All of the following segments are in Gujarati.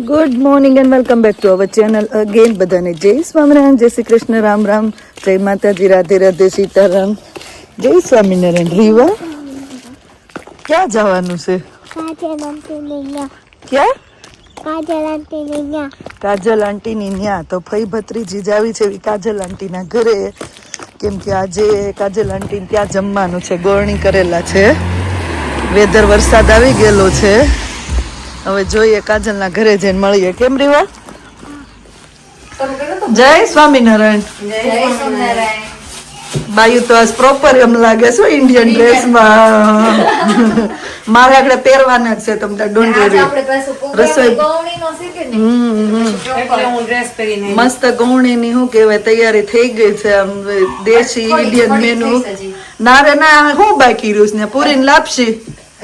Good morning and welcome back to our channel again બધાને. જય સ્વામિનારાયણ જય શ્રી કૃષ્ણ રામ રામ. જય માતાજી રાધે રાધે સીતારામ. જય સ્વામિનારાયણ રીવા. ક્યાં જવાનું છે? ક્યાં? કાજલ કાજલ આંટીની ન્યા. તો ફઈ ભત્રીજી જાવી છે કાજલ આંટીના ઘરે. કેમ કે આજે કાજલ આંટી ત્યાં જમવાનું છે ગોળણી કરેલા છે. વેધર વરસાદ આવી ગયેલો છે. હવે જોઈએ કાજલના ઘરે જઈને મળીએ. કેમ રીવા? જય સ્વામિનારાયણ. બાયુ તો આજ પ્રોપર એમ લાગે છે ઇન્ડિયન ડ્રેસમાં મારે આગળ પહેરવાના જ છે તમને ડોન્ટ વરી રસોઈ. મસ્ત ગૌણીની શું કહેવાય તૈયારી થઈ ગઈ છે આમ દેશી ઇન્ડિયન મેનુ ના રે ના શું બાકી રહ્યું છે ને પૂરી ને લાપસી.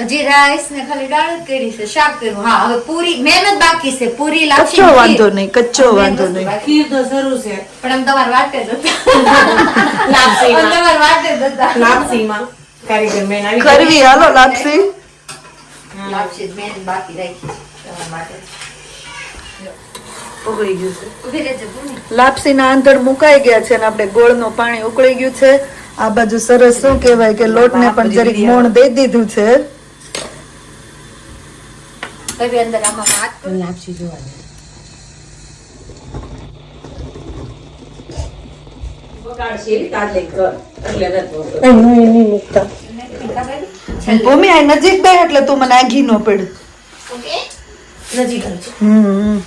હજી રાઈસ ને ખાલી દાળ જ કરી છે શાક કર્યું. હા હવે પૂરી મહેનત બાકી છે પૂરી લાપસી કચ્ચો ને વાંધો નહીં કચ્ચો વાંધો નહીં. ખીર તો જરૂર છે. પણ આમ તમારે વાટે જ લાપસીમાં. તમારે વાટે જ લાપસીમાં. કારીગર બેન આવી કરવી હાલો લાપસી. લાપસી જ બાકી રાખી છે તમારા માટે. લાપસી ના આંધણ મુકાઈ ગયા છે અને આપણે ગોળનું પાણી ઉકળી ગયું છે. આ બાજુ સરસ શું કેવાય કે લોટને પણ જરીક મોણ દઈ દીધું છે. હવે અંદર આમાં વાત કરી. આપશી જોવા દે નજીક બે એટલે તું મને આઘી નો પડ. નજીક હમ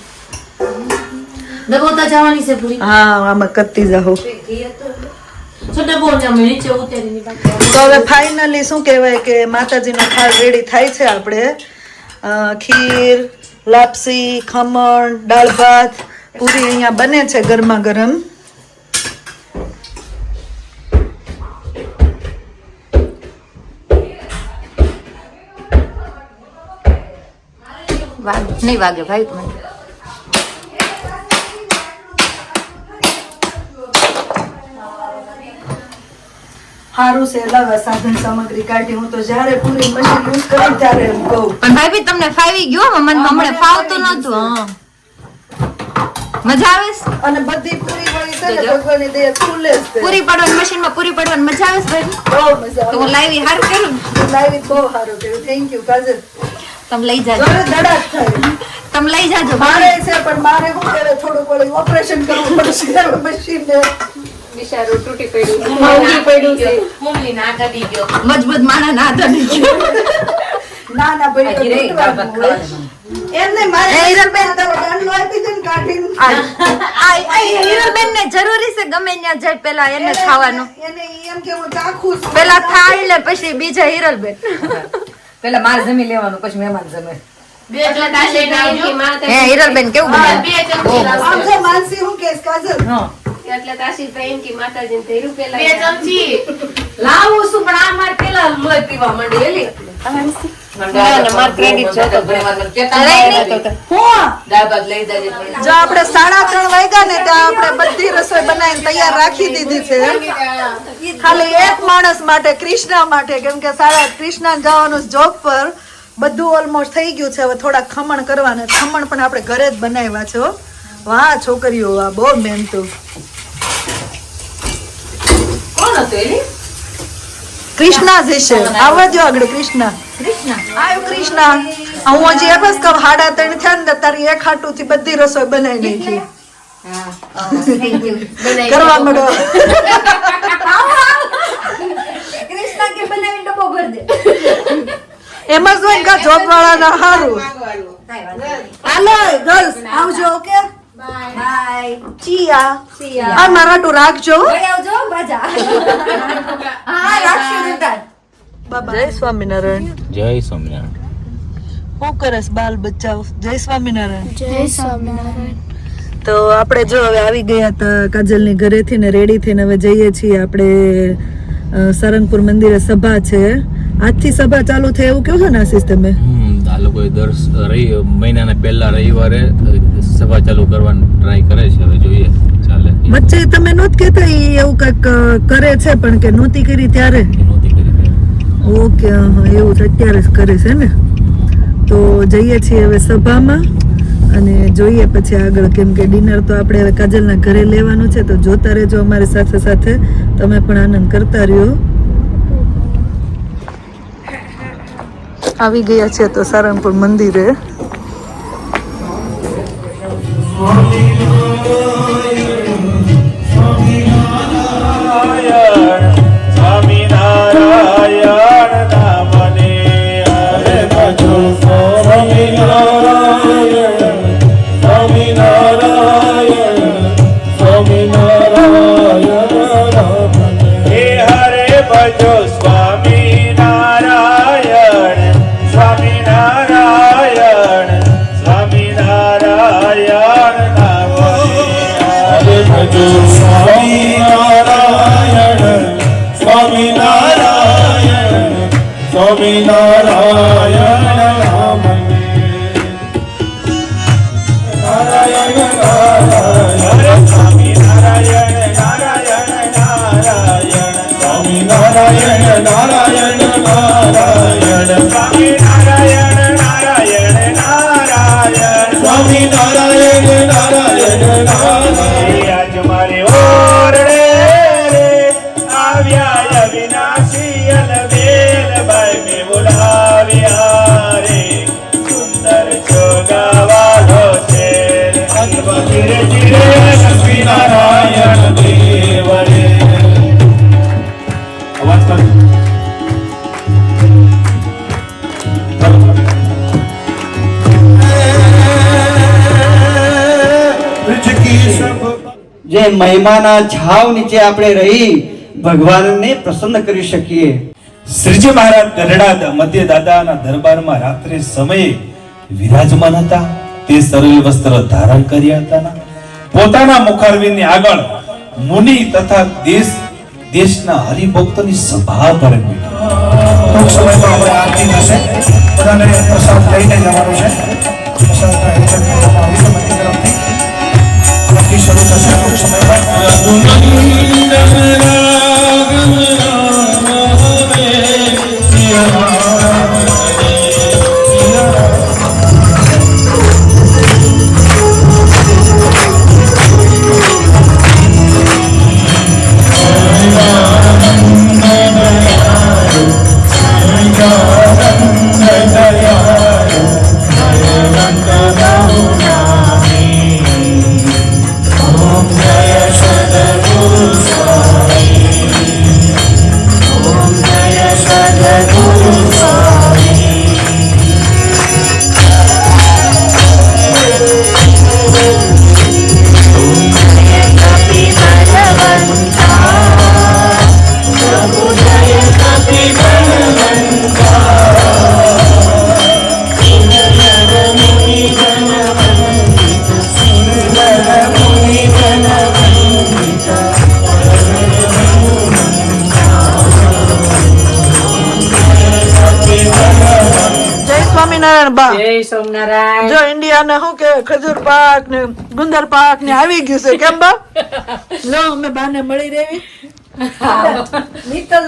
દબોતા જવાની છે પૂરી હા આમાં કરતી જાઓ. તો હવે ફાઇનલી શું કહેવાય કે માતાજીનો થાળ રેડી થાય છે આપણે? ખીર લાપસી ખમણ દાળ ભાત પૂરી અહીંયા બને છે ગરમા ગરમ. નહીં વાગે ભાઈ સારું છે લાવા સાધન સામગ્રી કાઢી. હું તો જ્યારે પૂરી મશીન યુઝ કરું ત્યારે એમ કહું. પણ ભાઈ બી તમને ફાવી ગયો? મને હમણાં ફાવતું નતું મજા આવે અને બધી પૂરી વળી છે ને ભગવાનની દયા ફૂલે છે. પૂરી પાડવાની મશીનમાં પૂરી પાડવાની મજા આવે છે ભાઈ બહુ મજા તો હું લાવી હારું કરું લાઈવી લાવી બહુ સારું કર્યું. Thank you Kajal. તમે લઈ જાજો. ઘરે ધડાક થાય. તમે લઈ જાજો મારે છે પણ મારે હું થોડું વળી ઓપરેશન કરવું પડશે. મશીન ને મમ્મી ના કાઢી ગયો મજબૂત માણા ના ધડી ગયો ના ના ભાઈ હજી રહી, દાળ ભાત તૂટવાનું હોય. એમ નહીં, મારે હિરલબેન, તારો ગાંડલો આપી દે ને કાઢીને. હિરલબેન ને જરૂરી છે ગમે ત્યાં જાય પેલા એને ખાવાનું. એને એમ કે હું ચાખું છું. પેલા થાળ ને પછી બીજા હિરલબેન. પેલા માર જમી લેવાનું પછી મહેમાન જમે. બે હિરલબેન કેવું બનાવ્યું? બે ચમચી માનસી હું કેસ કાજલ? હું. કહેશ, પેલા બે ચમચી. લાવું છું પણ આ માર પેલા લોહી પીવા માંડી એલી આપણે સાડા ત્રણ વાગ્યા ને ત્યાં આપણે બધી રસોઈ બનાવીને તૈયાર રાખી દીધી છે. ખાલી એક માણસ માટે કૃષ્ણા માટે કેમ કે સાડા કૃષ્ણા જવાનું જોબ પર. બધું ઓલમોસ્ટ થઈ ગયું છે. હવે થોડા ખમણ કરવાના ખમણ પણ આપણે ઘરે જ બનાવ્યા છો વાહ છોકરીઓ વાહ બહુ મહેનતું. કૃષ્ણા જશે દો આગળ કૃષ્ણા આવ્યો કૃષ્ણા હું હજી એમ જ કહું હાડા ત્રણ થયા ને તારી એક હાટું થી બધી રસોઈ બનાવી નાખી. કરવા મળો. એમ જ હોય જોબ વાળા ના હારું હાલો ગર્લ્સ આવજો ઓકે બાય ચિયા આ મારા ટુ રાખજો. જય સ્વામિનારાયણ. જય સ્વામિનારાયણ. શું કરસ બાલ બચ્ચાઓ? જય સ્વામિનારાયણ. જય સ્વામિનારાયણ. તો આપણે જો હવે આવી ગયા હતા કાજલની ઘરેથી ને રેડી થઈને હવે જઈએ છીએ આપણે અ, સારંગપુર મંદિરે સભા છે. આજથી સભા ચાલુ થાય એવું કેવું છે ને આશીષ તમે હમ આ લોકો દર રહી મહિનાના પહેલા રવિવારે સભા ચાલુ કરવાની ટ્રાય કરે છે હવે જોઈએ ચાલે. વચ્ચે તમે નહોત કેતા ઈ એવું કંઈક કરે છે પણ કે નહોતી કરી ત્યારે? એ ઓકે હા, એવું તો અત્યારે જ કરે છે ને? તો જઈએ છીએ હવે સભામાં અને જોઈએ પછી આગળ કેમ કે ડિનર તો આપણે હવે કાજલના ઘરે લેવાનું છે તો જોતા રહેજો અમારી સાથે સાથે. તમે પણ આનંદ કરતા રહ્યો. આવી ગયા છે તો સારંગપુર મંદિરે. મહિમાના છાવ નીચે આપણે રહી ભગવાનને પ્રસન્ન કરી શકીએ. શ્રીજી મહારાજ ગઢડા મધ્ય દાદાના દરબારમાં રાત્રે સમયે વિરાજમાન હતા. તે સરળ વસ્ત્ર ધારણ કર્યા હતા પોતાના મુખારવિંદની આગળ મુનિ તથા દેશ દેશના હરિભક્તોની સભા ભરેલી ટૂંક સમયમાં આપણે આરતી થશે. બધાને પ્રસાદ લઈને જવાનું છે. પ્રસાદ સ્વામિનારાયણ બા. જય જો ઇન્ડિયા ને શું કે ખજૂર પાક ને ગુંદર પાક ને આવી ગયું છે. કેમ બા? લો અમે બાને મળી રેવી નીતલ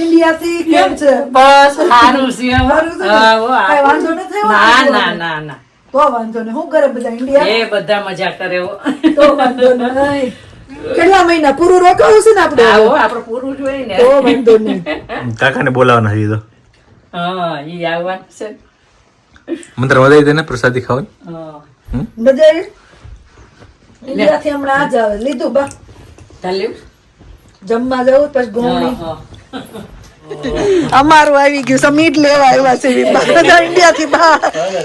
ઇન્ડિયા થી કેમ છે? બસ સારું છે. ને? વાંધો નથી થયો? ના ને? ના ના ના. તો વાંધો ને હું કરે બધા ઇન્ડિયા? એ બધા મજા કરે તો વાંધો નહીં. કેટલા મહિના? પૂરું રોકાવું છે ને આપણે? આવો આપણે પૂરું જોઈએ ને. તો વાંધો નહીં. કાકાને બોલાવવાના હજી તો. હા ઈ આવવાનું છે. મંત્ર વધારી દેને પ્રસાદી ખાવાની. હા. મજા ઇન્ડિયાથી ઇન્ડિયા થી હમણાં આજ આવે. લીધું બા. ચાલ્યું જમવા જવું પછી ગોળી. અમારું આવી ગયું સમીટ લેવા આવ્યા છે બધા ઇન્ડિયા થી બહાર.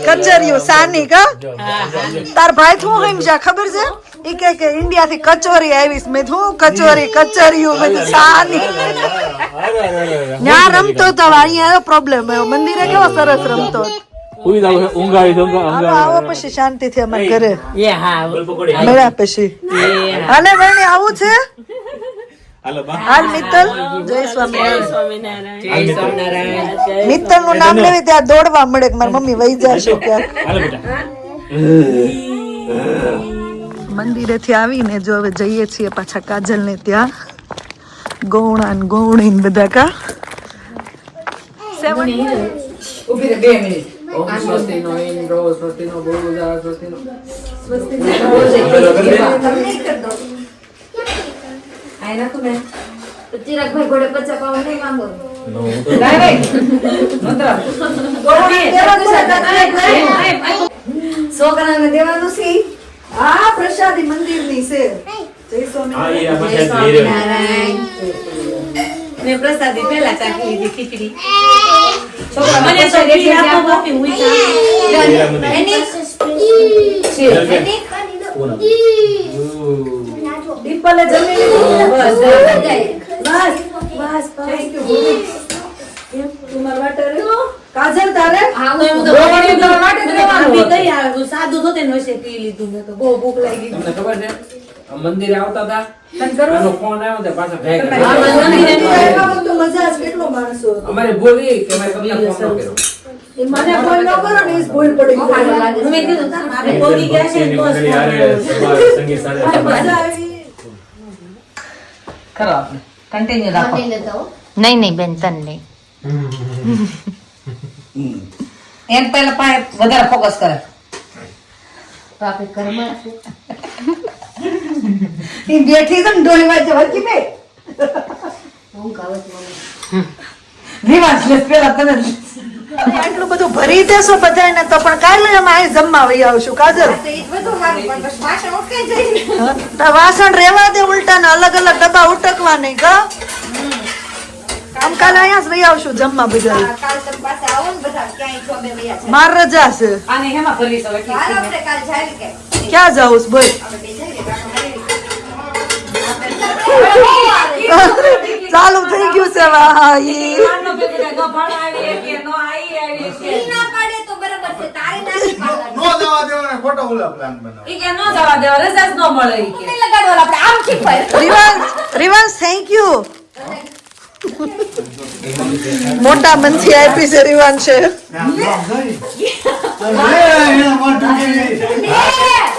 કચેરીઓ સાની કા તાર ભાઈ શું કેમ છે ખબર છે? એ કે કે ઇન્ડિયા થી કચોરી આવીશ. મેં શું કચોરી કચરિયું બધું સાની ત્યાં રમતો તો અહીંયા પ્રોબ્લેમ આવ્યો. મંદિરે કેવો સરસ રમતો. ઊંઘ આવી પછી શાંતિથી અમારા ઘરે. એ હા. પછી. હાલે ભાઈ આવું છે? હાલ મિત્તલ. જય સ્વામિનારાયણ. મિત્તલ. નું નામ લેવી ત્યાં દોડવા મળે કે મારી મમ્મી વહી જશે ક્યાંક. મંદિરે થી આવીને જો હવે જઈએ છીએ પાછા કાજલ ને ત્યાં. ગૌણા ને ગૌણી ને બધા કા. ઊભી રહે બે મિનિટ. ઓમ સ્વસ્તિનો ઇન્દ્રો સ્વસ્તિનો સ્વસ્તિનો. નાખું ને તો ચિરાગભાઈ ઘોડે નહીં માંગો છોકરાને દેવાનું છે. આ પ્રસાદી છે. જય. નારાયણ મેં પ્રસાદી પહેલા ચાખી લીધી ખીચડી. મને તો આપો બાપી હું એની એની દીપલે જમી લીધું? બસ બસ. બસ થેન્ક યુ કેમ તમાર વાટે કાજલ તારે? હા હું તો માટે જ બી કઈ આવ્યું સાદું તો તેનો છે પી લીધું. મેં તો બહુ ભૂખ લાગી તમને ખબર છે? મંદિરે આવતા હતા. અમારે કે મેં ફોન કર્યો. મને ફોન ન કરો ને ભૂલ પડી ગઈ. મેં કીધું મારે પોગી ગયા છે સંગીત સાથે ખરો આપણે કન્ટિન્યુ રાખો નહીં નહીં બેન તન નહીં. એમ પહેલા પાણી વધારે ફોકસ કરે. તો આપણે ઘરમાં એ બેઠી છે ને ડોલી વાંચે વચ્ચે બે હું આવે મને. રિવાજ લે પેલા તને આટલું બધું ભરી દેશો બધાને તો પણ કાલે અમે અહીં જમવા વહી આવશું કાજલ બધું વાસણ રેવા દે ઉલટા ને અલગ અલગ ડબ્બા ઉટકવા નહીં કા આમ કાલે અહીંયા જ વહી આવશું જમવા બધા હા, કાલ તમે પાસે આવો ને બધા ક્યાંય છો બે વયા છે માર રજા છે ક્યાં જાઉં છું બોલ જઈએ ચાલુ થઈ ગયું છે ભાઈ. ઈ. આનો પેલું કાંઈ ન ભાણ આવી કે ન આઈ આવી છે. ઈ ના પાડે તો બરાબર છે તારે ના પાડવાનું નો જવા દેવાના ખોટા ઓલા પ્લાન બનાવો. ઈ કે ન જવા દેવા રજા જ ન મળે ઈ કે. નહીં લગાડવાનું આપણે આમ ઠીક હોય. રિવાન્સ રિવાન્સ થેન્ક યુ મોટા મનથી આપી છે રિવાન્સ છે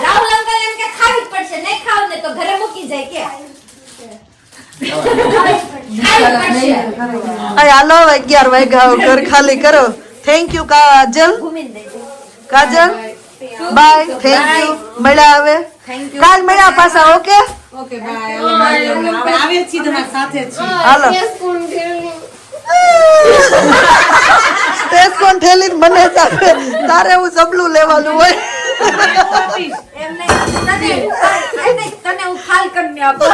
રાહુલ અંકલ એમ કે ખાવી જ પડશે નહીં ખાવ ને તો ઘરે મૂકી જાય કે. હાલો અગિયાર વાગ્યા ઘર ખાલી કરો. Thank you Kajal. Kajal? Bye thank you મળ્યા હવે. કાલ મળ્યા પાછા ઓકે ઓકે બાય આવે છી તમારી સાથે છી હાલો. સ્ટેશકોન થેલી મને સાથે? તારે એવું સબલું લેવાનું હોય? એમ નહીં. તને એમ નહીં, તને હું ખાલ કરીને આપું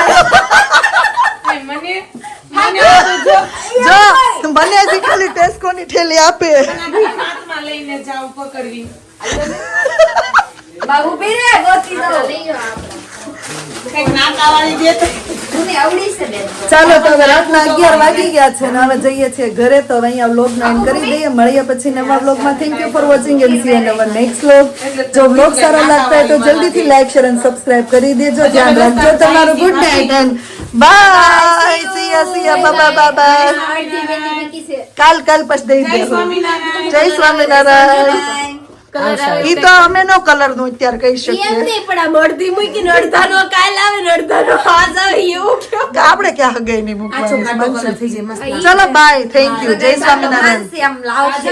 મને જો મને હજી ખાલી ટેસ્કોની ઠેલી આપે. હાથમાં લઈને જાવ પકડવી. બાબુ રે ગોતી દો બેન. ચાલો તો હવે રાતના અગિયાર વાગી ગયા છે ને હવે જઈએ છીએ ઘરે. તો હવે અહીંયા વ્લોગ નાઇન કરી દઈએ. મળીએ પછી નવા વ્લોગમાં thank you for watching and see in our next vlog જો વ્લોગ સારા લાગતા હોય તો જલ્દીથી લાઈક શેર અને સબસ્ક્રાઇબ કરી દેજો. ધ્યાન રાખજો તમારું. Good night and bye Siya Siya બાબા બાબા બાય કાલ કાલ પછી દઈ દે જય સ્વામિનારાયણ ઈ તો અમે નો કલરનું અત્યારે કહી શકીએ આપણે ક્યાં હગાઈ નહીં મૂકવાની? ચલો બાય થેન્ક યુ જય સ્વામિનારાયણ. આમ લાવશે